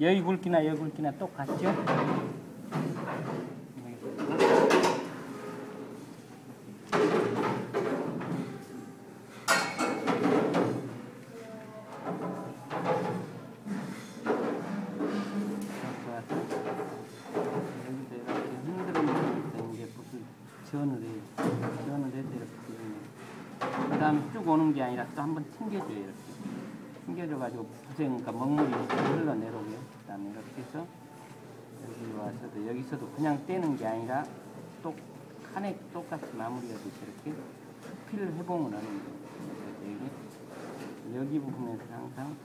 여기 굵기나 여기 굵기나 똑같죠? 지원을 이렇게 그 다음에 쭉 오는 게 아니라 또 한번 튕겨줘요 이렇게 튕겨줘가지고 붓에 그러니까 먹물이 흘러내려오고요 그 다음에 이렇게 해서 여기 와서도 여기서도 그냥 떼는 게 아니라 또 칸에 똑같이 마무리가 돼서 이렇게 필 회봉을 하는 거예요 여기 여기 부분에서 항상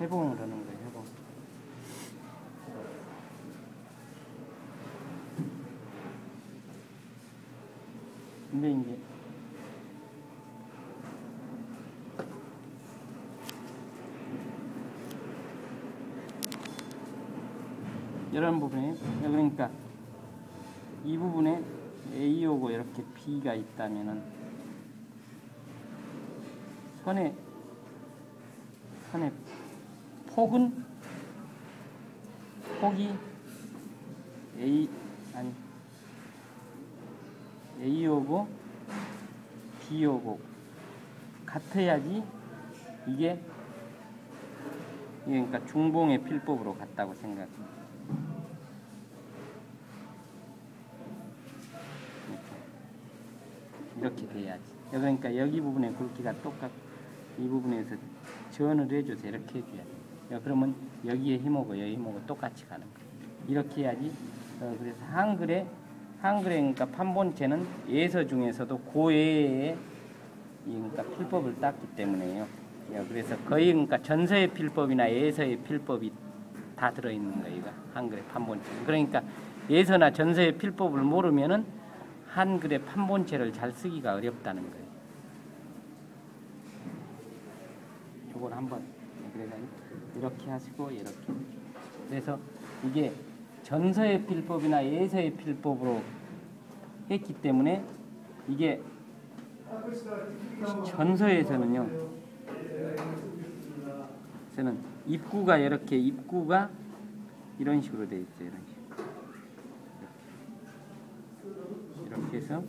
회봉을 하는 거예요, 회봉. 근데 이제 이런 부분에 그러니까 이 부분에 A오고 이렇게 B가 있다면은 선의 선의 폭은 폭이 A 아니 A오고 B오고 같아야지 이게 그러니까 중봉의 필법으로 같다고 생각. 이렇게. 이렇게 돼야지. 그러니까 여기 부분의 굵기가 똑같. 이 부분에서 전을 해줘서 이렇게 해줘야 돼. 야, 그러면 여기에 힘오고 여기 힘오고 똑같이 가는 거야. 이렇게 해야지. 어, 그래서 한글에 한글에 그러니까 판본체는 예서 중에서도 고예의 이 그러니까 필법을 땄기 때문에요. 야, 그래서 거의 그러니까 전서의 필법이나 예서의 필법이 다 들어있는 거예요. 한글의 판본체. 그러니까 예서나 전서의 필법을 모르면은 한글의 판본체를 잘 쓰기가 어렵다는 거예요. 이걸 한번 그래가 이렇게 하시고 이렇게 그래서 이게 전서의 필법이나 예서의 필법으로 했기 때문에 이게 전서에서는요 저는 입구가 이렇게 입구가 이런 식으로 되어 있어요 이런 식으로. 이렇게, 해서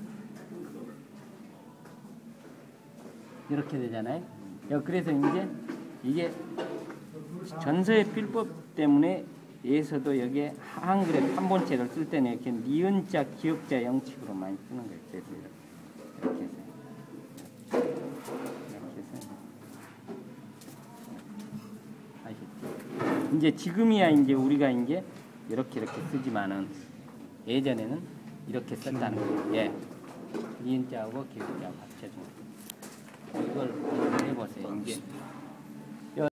이렇게 되잖아요. 야, 그래서 이제 이게 전서의 필법 때문에 에서도 여기에 한글의 판본체를 쓸 때는 이렇게 니은자, 기역자, 영칙으로 많이 쓰는 거예요. 그래서 이렇게, 해서 이렇게 해서 아시죠? 이제 지금이야 이제 우리가 이제 이렇게 이렇게 쓰지만은 예전에는 이렇게 썼다는 거예요. 예. 니은자하고 합쳐진 거. 이걸 해보세요. 이제